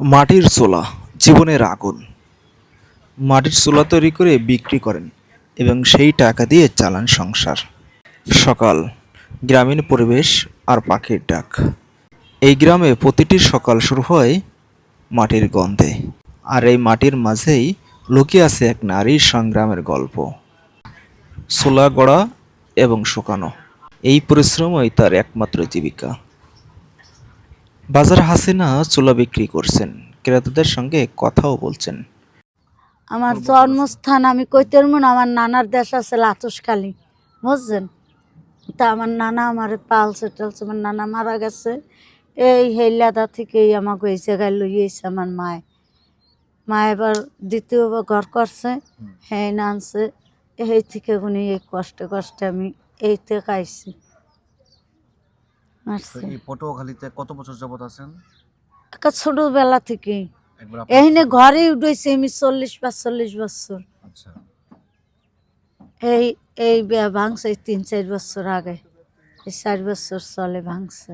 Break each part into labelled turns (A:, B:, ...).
A: মাটির চুলা, জীবনের আগুন। মাটির চুলা তৈরি করে বিক্রি করেন এবং সেই টাকা দিয়ে চালান সংসার। সকাল, গ্রামীণ পরিবেশ আর পাখির ডাক। এই গ্রামে প্রতিটি সকাল শুরু হয় মাটির গন্ধে, আর এই মাটির মাঝেই লুকিয়ে আছে এক নারীর সংগ্রামের গল্প। চুলা গড়া এবং শুকানো, এই পরিশ্রমই তার একমাত্র জীবিকা। বাজার হাসিনা চুলা বিক্রি করছেন। ক্রেতাদের সঙ্গে কথাও বলছেন।
B: আমার জন্মস্থান আমি কইতের মন আমার নানার দেশ আছে লাতুসখালী বুঝছেন? তা আমার নানা আমার পালছে টালছে আমার নানা মারা গেছে। এই হেলাদা থেকেই আমাকে এই জায়গায় লইয়েছে আমার মায়। মা এবার দ্বিতীয়বার ঘর করছে হ্যাঁ আনছে এই থেকে গুনি এই কষ্টে কষ্টে আমি এই থেকে আইছি।
C: তো
B: আসছে।
C: এই পটুয়াখালীতে কত বছর যাবত আছেন?
B: একটা ছোটবেলা থেকেই
C: একবার
B: এইনে ঘরে উঠেছি আমি চল্লিশ পাঁচচল্লিশ বছর।
C: আচ্ছা।
B: এই এই বিয়া ভাঙছে এই তিন চার বছর আগে। এই চার বছর চলে ভাঙছে।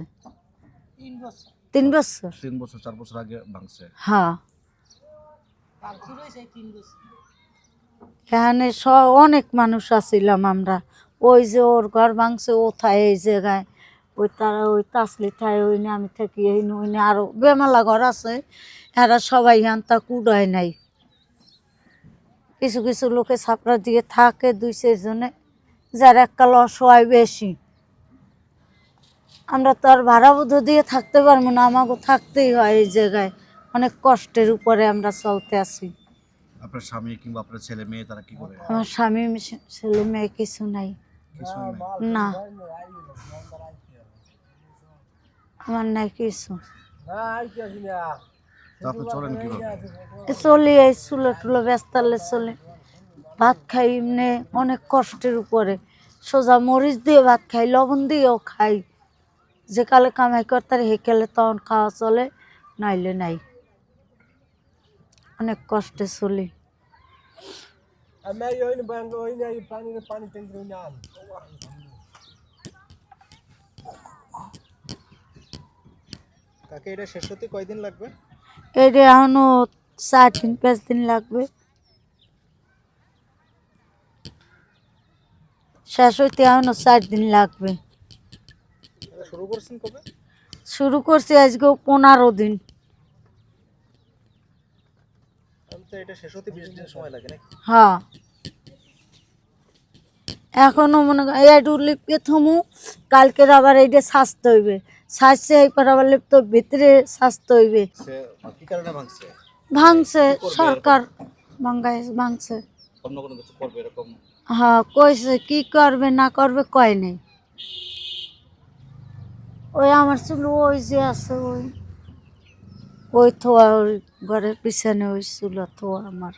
B: তিন বছর।
C: তিন বছর? চার বছর আগে ভাঙছে।
B: হ্যাঁ। এখানে স অনেক মানুষ আছিলাম আমরা। ওই যে ওর ঘর ভাঙছে ও থায় এই জায়গায়। ওই তারা ওই তাসলি থায় ওই নিয়ে আমি থাকি এই ওই নিয়ে আরও বেমালা ঘর আছে এরা সবাই আনতা কুড়ায় নাই। কিছু কিছু লোকে ছাপড়া দিয়ে থাকে দুই চারজনে যার এককাল অসহায় বেশি। আমরা তো আর ভাড়া বোধ দিয়ে থাকতে পারব না আমাকে থাকতেই হয় এই জায়গায়। অনেক কষ্টের উপরে আমরা চলতে আসি
C: আপনার স্বামী কিংবা আপনার ছেলে মেয়ে তারা কি করে?
B: আমার স্বামী ছেলে মেয়ে কিছু নাই। না। আমার নাই কিছু। চলি এই চুলো টুলো ব্যস্তালে চলে। ভাত খাই এমনি অনেক কষ্টের উপরে। সোজা মরিচ দিয়ে ভাত খাই লবণ দিয়েও খাই। যে কালে কামাই করতার হে কালে তখন খাওয়া চলে নাইলে নাই। অনেক কষ্টে চলি।
A: কাকে এটা শেষ হতে কয়দিন লাগবে?
B: এটা এখনও চার দিন পাঁচ দিন লাগবে। শেষ হইতে এখনও চার দিন লাগবে।
A: শুরু করছেন কবে?
B: শুরু করছি আজকে পনেরো দিন। হ্যাঁ। এখনও মনে কর এইটু লিপকে থমু কালকের আবার এইটা সাজতে হইবে। সাজছে এইবার আবার লিপ্ত ভিতরে সাজতে হইবে।
C: ভাঙছে?
B: সরকার ভাঙ্গাই ভাঙছে। হ্যাঁ কইছে কি করবে না করবে কয় নেই। ওই আমার ছিল ওই যে আছে ওই ওই থোয়া ওই ঘরের পিছনে ওই ছিল থোয়া আমার।